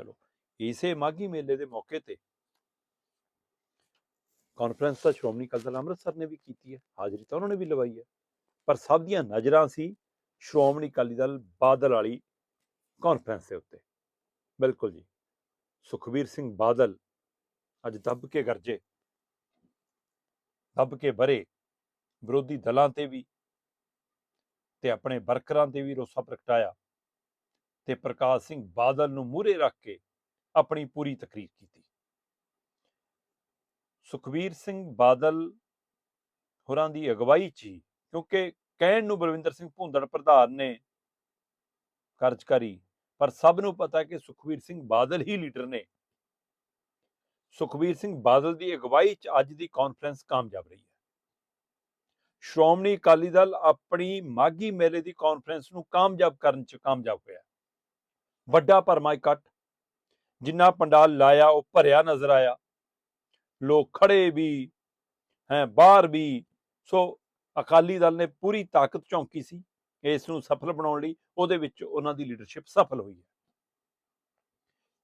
ਚਲੋ, ਇਸੇ ਮਾਗੀ ਮੇਲੇ ਦੇ ਮੌਕੇ ਤੇ ਕਾਨਫਰੰਸ ਤਾਂ ਸ਼੍ਰੋਮਣੀ ਅਕਾਲੀ ਦਲ ਅੰਮ੍ਰਿਤਸਰ ਨੇ ਵੀ ਕੀਤੀ ਹੈ, ਹਾਜ਼ਰੀ ਤਾਂ ਉਹਨਾਂ ਨੇ ਵੀ ਲਵਾਈ ਹੈ, ਪਰ ਸਭ ਦੀਆਂ ਨਜ਼ਰਾਂ ਸੀ ਸ਼੍ਰੋਮਣੀ ਅਕਾਲੀ ਦਲ ਬਾਦਲ ਵਾਲੀ ਕਾਨਫਰੰਸ ਦੇ ਉੱਤੇ। ਬਿਲਕੁਲ ਜੀ, ਸੁਖਬੀਰ ਸਿੰਘ ਬਾਦਲ ਅੱਜ ਦੱਬ ਕੇ ਗਰਜੇ, ਦੱਬ ਕੇ ਬਰੇ, ਵਿਰੋਧੀ ਦਲਾਂ ਤੇ ਵੀ ਤੇ ਆਪਣੇ ਵਰਕਰਾਂ ਤੇ ਵੀ ਰੋਸਾ ਪ੍ਰਗਟਾਇਆ। ਤੇ ਪ੍ਰਕਾਸ਼ ਸਿੰਘ ਬਾਦਲ ਨੂੰ ਮੂਹਰੇ ਰੱਖ ਕੇ ਆਪਣੀ ਪੂਰੀ ਤਕਰੀਰ ਕੀਤੀ। ਸੁਖਬੀਰ ਸਿੰਘ ਬਾਦਲ ਹੋਰਾਂ ਦੀ ਅਗਵਾਈ 'ਚ ਹੀ, ਕਿਉਂਕਿ ਕਹਿਣ ਨੂੰ ਬਲਵਿੰਦਰ ਸਿੰਘ ਭੁੰਦੜ ਪ੍ਰਧਾਨ ਨੇ ਕਾਰਜਕਾਰੀ ਪਰ ਸਭ ਨੂੰ ਪਤਾ ਕਿ ਸੁਖਬੀਰ ਸਿੰਘ ਬਾਦਲ ਹੀ ਲੀਡਰ ਨੇ। ਸੁਖਬੀਰ ਸਿੰਘ ਬਾਦਲ ਦੀ ਅਗਵਾਈ 'ਚ ਅੱਜ ਦੀ ਕਾਨਫਰੰਸ ਕਾਮਯਾਬ ਰਹੀ ਹੈ। ਸ਼੍ਰੋਮਣੀ ਅਕਾਲੀ ਦਲ ਆਪਣੀ ਮਾਗੀ ਮੇਲੇ ਦੀ ਕਾਨਫਰੰਸ ਨੂੰ ਕਾਮਯਾਬ ਕਰਨ 'ਚ ਕਾਮਯਾਬ ਹੋਇਆ। ਵੱਡਾ ਭਰਮਾ ਇਕੱਠ, ਜਿੰਨਾ ਪੰਡਾਲ ਲਾਇਆ ਉਹ ਭਰਿਆ ਨਜ਼ਰ ਆਇਆ। ਲੋਕ ਖੜੇ ਵੀ, ਹੈ, ਬਾਹਰ ਵੀ। ਸੋ ਅਕਾਲੀ ਦਲ ਨੇ ਪੂਰੀ ਤਾਕਤ ਝੋਂਕੀ ਸੀ, ਇਸ ਨੂੰ ਸਫਲ ਬਣਾਉਣ ਲਈ। ਉਹਦੇ ਵਿੱਚ ਉਹਨਾਂ ਦੀ ਲੀਡਰਸ਼ਿਪ ਸਫਲ ਹੋਈ ਹੈ।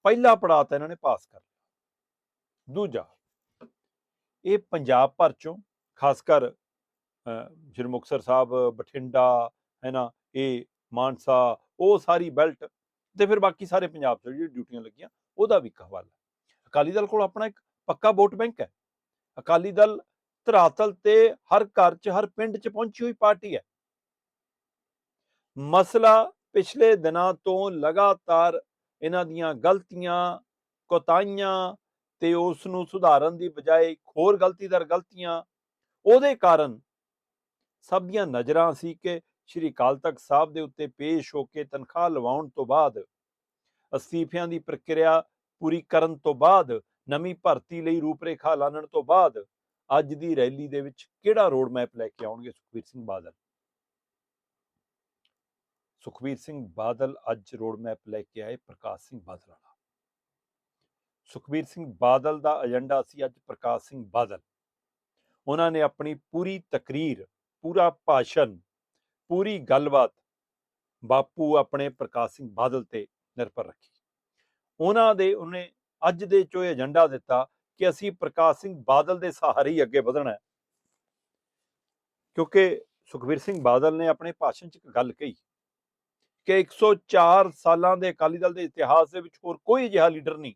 ਪਹਿਲਾ ਪੜਾਅ ਤਾਂ ਇਹਨਾਂ ਨੇ ਪਾਸ ਕਰ ਲਿਆ। ਦੂਜਾ, ਇਹ ਪੰਜਾਬ ਭਰ ਚੋਂ ਖਾਸ ਕਰ ਸ਼੍ਰੀ ਮੁਕਤਸਰ ਸਾਹਿਬ, ਬਠਿੰਡਾ, ਹੈ ਨਾ, ਇਹ ਮਾਨਸਾ, ਉਹ ਸਾਰੀ ਬੈਲਟ ਤੇ ਫਿਰ ਬਾਕੀ ਸਾਰੇ ਪੰਜਾਬ 'ਚ ਜਿਹੜੀ ਡਿਊਟੀਆਂ ਲੱਗੀਆਂ, ਉਹਦਾ ਵੀ ਇੱਕ ਹਵਾਲਾ ਅਕਾਲੀ ਦਲ ਕੋਲ ਆਪਣਾ ਇੱਕ ਪੱਕਾ ਵੋਟ ਬੈਂਕ ਹੈ। ਅਕਾਲੀ ਦਲ ਧਰਾਤਲ ਤੇ ਹਰ ਘਰ 'ਚ, ਹਰ ਪਿੰਡ 'ਚ ਪਹੁੰਚੀ ਹੋਈ ਪਾਰਟੀ ਹੈ। ਮਸਲਾ ਪਿਛਲੇ ਦਿਨਾਂ ਤੋਂ ਲਗਾਤਾਰ ਇਹਨਾਂ ਦੀਆਂ ਗਲਤੀਆਂ, ਕੋਤਾਈਆਂ ਤੇ ਉਸ ਨੂੰ ਸੁਧਾਰਨ ਦੀ ਬਜਾਏ ਇੱਕ ਹੋਰ ਗਲਤੀਦਾਰ ਗਲਤੀਆਂ, ਉਹਦੇ ਕਾਰਨ ਸਭ ਦੀਆਂ ਨਜ਼ਰਾਂ ਸੀ ਕਿ ਸ਼੍ਰੀ ਅਕਾਲ ਤਖਤ ਸਾਹਿਬ ਦੇ ਉੱਤੇ ਪੇਸ਼ ਹੋ ਕੇ ਤਨਖਾਹ ਲਵਾਉਣ ਤੋਂ ਬਾਅਦ, ਅਸਤੀਫਿਆਂ ਦੀ ਪ੍ਰਕਿਰਿਆ ਪੂਰੀ ਕਰਨ ਤੋਂ ਬਾਅਦ, ਨਵੀਂ ਭਰਤੀ ਲਈ ਰੂਪਰੇਖਾ ਲਾਣਨ ਤੋਂ ਬਾਅਦ, ਅੱਜ ਦੀ ਰੈਲੀ ਦੇ ਵਿੱਚ ਕਿਹੜਾ ਰੋਡ ਮੈਪ ਲੈ ਕੇ ਆਉਣਗੇ ਸੁਖਬੀਰ ਸਿੰਘ ਬਾਦਲ? ਸੁਖਬੀਰ ਸਿੰਘ ਬਾਦਲ ਅੱਜ ਰੋਡ ਮੈਪ ਲੈ ਕੇ ਆਏ ਪ੍ਰਕਾਸ਼ ਸਿੰਘ ਬਾਦਲ ਵਾਲਾ। ਸੁਖਬੀਰ ਸਿੰਘ ਬਾਦਲ ਦਾ ਏਜੰਡਾ ਸੀ ਅੱਜ ਪ੍ਰਕਾਸ਼ ਸਿੰਘ ਬਾਦਲ। ਉਹਨਾਂ ਨੇ ਆਪਣੀ ਪੂਰੀ ਤਕਰੀਰ, ਪੂਰਾ ਭਾਸ਼ਣ ਪੂਰੀ ਗੱਲਬਾਤ ਬਾਪੂ ਆਪਣੇ ਪ੍ਰਕਾਸ਼ ਸਿੰਘ ਬਾਦਲ ਤੇ ਨਿਰਭਰ ਰੱਖੀ। ਉਹਨਾਂ ਦੇ, ਉਹਨੇ ਅੱਜ ਦੇ ਚੋ ਇਹ ਏਜੰਡਾ ਦਿੱਤਾ ਕਿ ਅਸੀਂ ਪ੍ਰਕਾਸ਼ ਸਿੰਘ ਬਾਦਲ ਦੇ ਸਹਾਰੇ ਹੀ ਅੱਗੇ ਵਧਣਾ ਹੈ। ਕਿਉਂਕਿ ਸੁਖਬੀਰ ਸਿੰਘ ਬਾਦਲ ਨੇ ਆਪਣੇ ਭਾਸ਼ਣ 'ਚ ਇੱਕ ਗੱਲ ਕਹੀ ਕਿ 104 ਸਾਲਾਂ ਦੇ ਅਕਾਲੀ ਦਲ ਦੇ ਇਤਿਹਾਸ ਦੇ ਵਿੱਚ ਹੋਰ ਕੋਈ ਅਜਿਹਾ ਲੀਡਰ ਨਹੀਂ।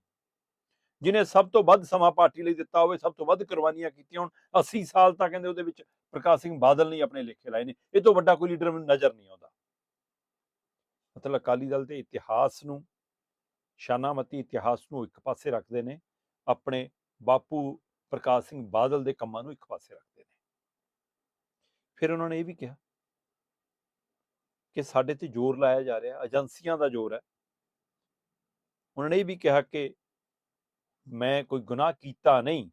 ਜਿਨੇ ਸਭ ਤੋਂ ਵੱਧ ਸਮਾਂ ਪਾਰਟੀ ਲਈ ਦਿੱਤਾ ਹੋਵੇ, ਸਭ ਤੋਂ ਵੱਧ ਕੁਰਬਾਨੀਆਂ ਕੀਤੀਆਂ ਹੋਣ 80 ਸਾਲ ਤਾਂ ਕਹਿੰਦੇ ਉਹਦੇ ਵਿੱਚ ਪ੍ਰਕਾਸ਼ ਸਿੰਘ ਬਾਦਲ ਨੇ ਆਪਣੇ ਲੇਖੇ ਲਾਏ ਨੇ। ਇਹ ਤੋਂ ਵੱਡਾ ਕੋਈ ਲੀਡਰ ਮੈਨੂੰ ਨਜ਼ਰ ਨਹੀਂ ਆਉਂਦਾ। ਮਤਲਬ ਅਕਾਲੀ ਦਲ ਦੇ ਇਤਿਹਾਸ ਨੂੰ, ਸ਼ਾਨਾਮਤੀ ਇਤਿਹਾਸ ਨੂੰ ਇੱਕ ਪਾਸੇ ਰੱਖਦੇ ਨੇ, ਆਪਣੇ ਬਾਪੂ ਪ੍ਰਕਾਸ਼ ਸਿੰਘ ਬਾਦਲ ਦੇ ਕੰਮਾਂ ਨੂੰ ਇੱਕ ਪਾਸੇ ਰੱਖਦੇ ਨੇ। ਫਿਰ ਉਹਨਾਂ ਨੇ ਇਹ ਵੀ ਕਿਹਾ ਕਿ ਸਾਡੇ ਤੇ ਜ਼ੋਰ ਲਾਇਆ ਜਾ ਰਿਹਾ, ਏਜੰਸੀਆਂ ਦਾ ਜ਼ੋਰ ਹੈ। ਉਹਨਾਂ ਨੇ ਇਹ ਵੀ ਕਿਹਾ ਕਿ ਮੈਂ ਕੋਈ ਗੁਨਾਹ ਕੀਤਾ ਨਹੀਂ।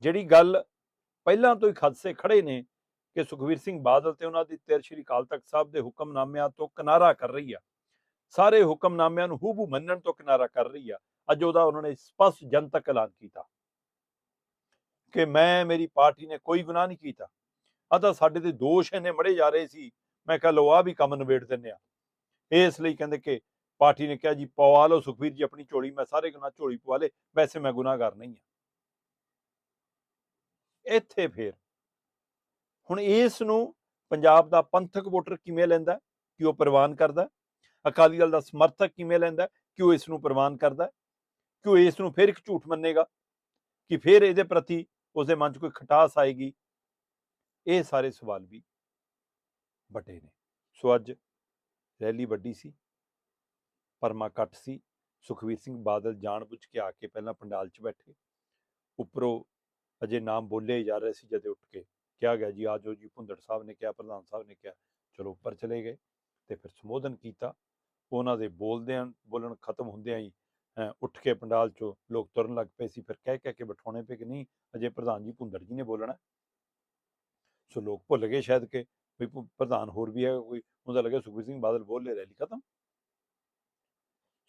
ਜਿਹੜੀ ਗੱਲ ਪਹਿਲਾਂ ਤੋਂ ਹੀ ਖਦਸੇ ਖੜੇ ਨੇ ਕਿ ਸੁਖਵੀਰ ਸਿੰਘ ਬਾਦਲ ਤੇ ਉਹਨਾਂ ਦੀ ਤੇਰ ਸ਼੍ਰੀ ਅਕਾਲ ਤਖਤ ਸਾਹਿਬ ਦੇ ਹੁਕਮਨਾਮਿਆਂ ਤੋਂ ਕਿਨਾਰਾ ਕਰ ਰਹੀ ਆ। ਸਾਰੇ ਹੁਕਮਨਾਮਿਆਂ ਨੂੰ ਹੂਬੂ ਮੰਨਣ ਤੋਂ ਕਿਨਾਰਾ ਕਰ ਰਹੀ ਆ। ਅੱਜ ਉਹਦਾ ਉਹਨਾਂ ਨੇ ਸਪਸ਼ਟ ਜਨਤਕ ਐਲਾਨ ਕੀਤਾ। ਕਿ ਮੈਂ, ਮੇਰੀ ਪਾਰਟੀ ਨੇ ਕੋਈ ਗੁਨਾਹ ਨਹੀਂ ਕੀਤਾ। ਆ ਤਾਂ ਸਾਡੇ ਤੇ ਦੋਸ਼ ਇਹਨੇ ਮੜੇ ਜਾ ਰਹੇ ਸੀ। ਮੈਂ ਕਿਹਾ ਲੋ ਆ ਵੀ ਕੰਮ ਨਿਬੇੜ ਦਿੰਨੇ ਆ। ਇਸ ਲਈ ਕਹਿੰਦੇ ਕਿ ਪਾਰਟੀ ਨੇ ਕਿਹਾ, ਜੀ ਪਵਾ ਲਓ ਸੁਖਵੀਰ ਜੀ ਆਪਣੀ ਝੋਲੀ, ਮੈਂ ਸਾਰੇ ਗੁਨਾਹ ਝੋਲੀ ਪਵਾ ਲੇ ਵੈਸੇ ਮੈਂ ਗੁਨਾਹਗਾਰ ਨਹੀਂ ਆ ਇੱਥੇ ਫੇਰ ਹੁਣ ਇਸ ਨੂੰ ਪੰਜਾਬ ਦਾ ਪੰਥਕ ਵੋਟਰ ਕਿਵੇਂ ਲੈਂਦਾ ਹੈ? ਕਿ ਉਹ ਪ੍ਰਵਾਨ ਕਰਦਾ ਅਕਾਲੀ ਦਲ ਦਾ ਸਮਰਥਕ ਕਿਵੇਂ ਲੈਂਦਾ ਹੈ? ਕਿ ਉਹ ਇਸ ਨੂੰ ਪ੍ਰਵਾਨ ਕਰਦਾ ਹੈ? ਕਿ ਉਹ ਇਸ ਨੂੰ ਫਿਰ ਇੱਕ ਝੂਠ ਮੰਨੇਗਾ ਕਿ ਫਿਰ ਇਹਦੇ ਪ੍ਰਤੀ ਉਸਦੇ ਮਨ 'ਚ ਕੋਈ ਖਟਾਸ ਆਏਗੀ ਇਹ ਸਾਰੇ ਸਵਾਲ ਵੀ ਵੱਡੇ ਨੇ ਸੋ ਅੱਜ ਰੈਲੀ ਵੱਡੀ ਸੀ ਪਰਮਾ ਕੱਟ ਸੀ। ਸੁਖਵੀਰ ਸਿੰਘ ਬਾਦਲ ਜਾਣਬੁੱਝ ਕੇ ਆ ਕੇ ਪਹਿਲਾਂ ਪੰਡਾਲ 'ਚ ਬੈਠੇ। ਉੱਪਰੋਂ ਅਜੇ ਨਾਮ ਬੋਲੇ ਹੀ ਜਾ ਰਹੇ ਸੀ ਜਦੇ ਉੱਠ ਕੇ। ਕਿਹਾ ਗਿਆ, ਜੀ ਆਜੋ ਜੀ। ਭੁੰਦੜ ਸਾਹਿਬ ਨੇ ਕਿਹਾ, ਪ੍ਰਧਾਨ ਸਾਹਿਬ ਨੇ ਕਿਹਾ, ਚਲੋ ਉੱਪਰ ਚਲੇ ਗਏ। ਤੇ ਫਿਰ ਸੰਬੋਧਨ ਕੀਤਾ। ਉਹਨਾਂ ਦੇ ਬੋਲਦਿਆਂ ਬੋਲਣ ਖਤਮ ਹੁੰਦਿਆਂ ਹੀ ਉੱਠ ਕੇ ਪੰਡਾਲ 'ਚੋਂ ਲੋਕ ਤੁਰਨ ਲੱਗ ਪਏ ਸੀ। ਫਿਰ ਕਹਿ ਕਹਿ ਕੇ ਬਿਠਾਉਣੇ ਪਏ ਕਿ ਨਹੀਂ, ਅਜੇ ਪ੍ਰਧਾਨ ਜੀ ਭੁੰਦੜ ਜੀ ਨੇ ਬੋਲਣਾ। ਸੋ ਲੋਕ ਭੁੱਲ ਗਏ ਸ਼ਾਇਦ ਕਿ ਵੀ ਭੁ- ਪ੍ਰਧਾਨ ਹੋਰ ਵੀ ਹੈ ਕੋਈ ਉਹਦਾ ਲੱਗਿਆ ਸੁਖਬੀਰ ਸਿੰਘ ਬਾਦਲ ਬੋਲ ਲੈ ਰੈਲੀ ਖਤਮ।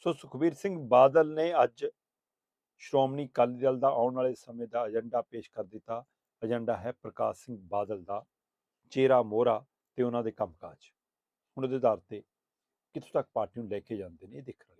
ਸੋ ਸੁਖਬੀਰ ਸਿੰਘ ਬਾਦਲ ਨੇ ਅੱਜ ਸ਼੍ਰੋਮਣੀ ਅਕਾਲੀ ਦਲ ਦਾ ਆਉਣ ਵਾਲੇ ਸਮੇਂ ਦਾ ਏਜੰਡਾ ਪੇਸ਼ ਕਰ ਦਿੱਤਾ। ਏਜੰਡਾ ਹੈ ਪ੍ਰਕਾਸ਼ ਸਿੰਘ ਬਾਦਲ ਦਾ ਚਿਹਰਾ ਮੋਹਰਾ ਤੇ ਉਹਨਾਂ ਦੇ ਕੰਮਕਾਜ। ਹੁਣ ਉਹਦੇ ਆਧਾਰ ਤੇ ਕਿੱਥੋਂ ਤੱਕ ਪਾਰਟੀ ਨੂੰ ਲੈ ਕੇ ਜਾਂਦੇ ਨੇ, ਇਹ ਦੇਖਣਾ